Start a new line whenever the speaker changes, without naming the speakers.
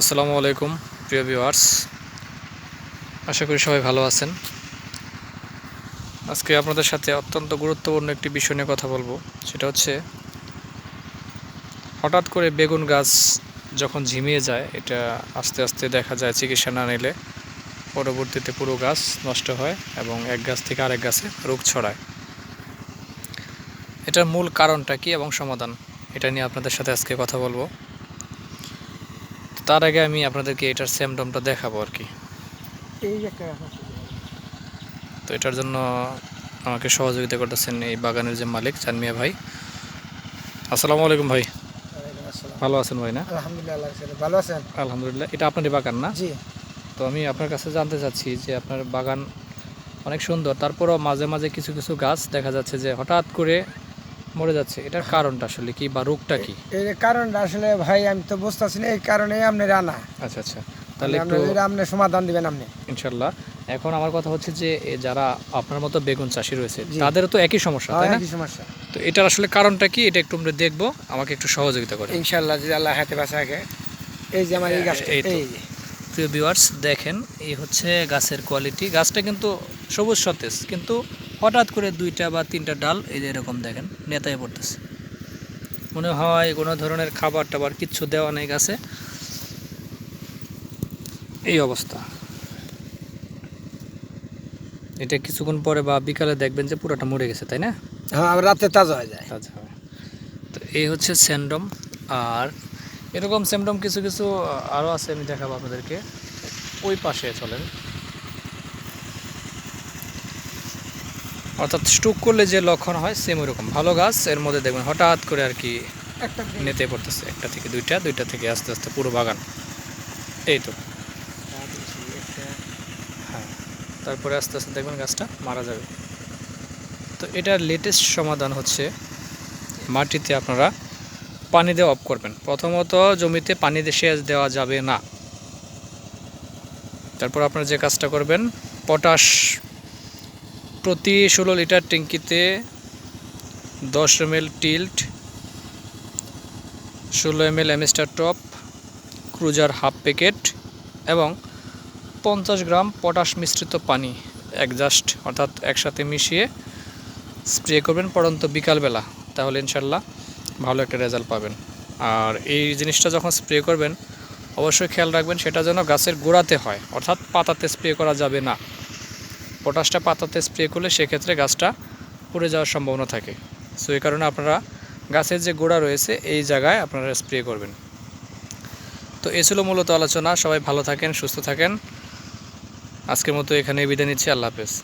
আসসালামু আলাইকুম, প্রিয় ভিউয়ার্স। আশা করি সবাই ভালো আছেন। আজকে আপনাদের সাথে অত্যন্ত গুরুত্বপূর্ণ একটি বিষয় নিয়ে কথা বলব। সেটা হচ্ছে, হঠাৎ করে বেগুন গাছ যখন ঝিমিয়ে যায়, এটা আস্তে আস্তে দেখা যায় চিকিৎসা না নিলে পরবর্তীতে পুরো গাছ নষ্ট হয় এবং এক গাছ থেকে আরেক গাছে রোগ ছড়ায়। এটার মূল কারণটা কি এবং সমাধান? এটা নিয়ে আপনাদের সাথে আজকে কথা বলব। তার আগে আমি আপনাদেরকে এটার স্যামডমটা দেখাবো আর কি। তো এটার জন্য আমাকে সহযোগিতা করতেছেন এই বাগানের যে মালিক চানমিয়া ভাই। আসসালামু আলাইকুম ভাই। ভালো আছেন ভাই না?
আলহামদুলিল্লাহ ভালো আছেন?
আলহামদুলিল্লাহ এটা আপনারই বাগান না?
জি।
তো আমি আপনার কাছে জানতে চাচ্ছি যে আপনার বাগান অনেক সুন্দর তারপরও মাঝে মাঝে কিছু কিছু গাছ দেখা যাচ্ছে যে হঠাৎ করে মরে যাচ্ছে এটার কারণটা আসলে কি বা রোগটা কি?
এই যে কারণটা আসলে ভাই আমি তো বুঝতেছি না এই কারণে আপনি রানা
আচ্ছা আচ্ছা তাহলে একটু
আপনি সমাধান দিবেন আপনি।
ইনশাল্লাহ এখন আমার কথা হচ্ছে যে যারা আপনার মতো বেগুন চাষি রয়েছে। তাদেরও তো একই সমস্যা তাই না?
সমস্যা।
তো এটার আসলে কারণটা কি? এটা একটু আমরা দেখব আমাকে একটু সহযোগিতা করে
ইনশাআল্লাহ যদি আল্লাহ হাতে বাসা রাখে। এই যে আমার এই গাছটা
এই
এই যে।
প্রিয় ভিউয়ার্স দেখেন এই হচ্ছে গাছের কোয়ালিটি গাছটা কিন্তু সবুজ সতেজ কিন্তু হঠাৎ করে দুইটা বা তিনটা ডাল এই যে এরকম দেখেন নেতায় পড়তেছে। মনে হয় কোনো ধরনের খাবার টাবার কিচ্ছু দেওয়া নেই গাছে। এই অবস্থা। এটা কিছুক্ষণ পরে বা বিকালে দেখবেন যে পুরোটা মরে গেছে তাই না?
হ্যাঁ রাতে তাজা হয়ে যায়।
তাজা হয় তো এই হচ্ছে স্যান্ডম আর এরকম স্যান্ডম কিছু কিছু আরও আছে আমি দেখাবো আপনাদেরকে। ওই পাশে চলেন। অর্থাৎ স্ট্রোক করলে যে লক্ষণ হয় সেম ওইরকম। ভালো গাছ এর মধ্যে দেখবেন হঠাৎ করে আর কি
একটা
নেতে পড়তেছে একটা থেকে দুইটা দুইটা থেকে আস্তে আস্তে পুরো বাগান। এই তো। হ্যাঁ তারপরে আস্তে আস্তে দেখবেন গাছটা মারা যাবে। তো এটার লেটেস্ট সমাধান হচ্ছে মাটিতে আপনারা পানি দেওয়া অফ করবেন। প্রথমত জমিতে পানি দিয়ে সেচ দেওয়া যাবে না। তারপর আপনারা যে কাজটা করবেন, পটাশ প্রতি ষোলো লিটার ট্যাঙ্কিতে দশ এম এল টিল্ট, ষোলো M L Amstar top, cruiser half packet এবং পঞ্চাশ গ্রাম পটাশ মিশ্রিত পানি একজাস্ট অর্থাৎ একসাথে মিশিয়ে স্প্রে করবেন পরন্ত বিকালবেলা। তাহলে ইনশাল্লাহ ভালো একটা রেজাল্ট পাবেন। আর এই জিনিসটা যখন স্প্রে করবেন, অবশ্যই খেয়াল রাখবেন সেটা যেন গাছের গোড়াতে হয়, অর্থাৎ পাতাতে স্প্রে করা যাবে না। পটাশটা পাতাতে স্প্রে করলে সেক্ষেত্রে গাছটা পুড়ে যাওয়ার সম্ভাবনা থাকে। সো, এই কারণে আপনারা গাছের যে গোড়া রয়েছে, এই জায়গায় আপনারা স্প্রে করবেন। তো, এ ছিল মূলত আলোচনা। সবাই ভালো থাকেন, সুস্থ থাকেন। আজকের মতো এখানে বিদায় নিচ্ছি। আল্লাহ হাফেজ।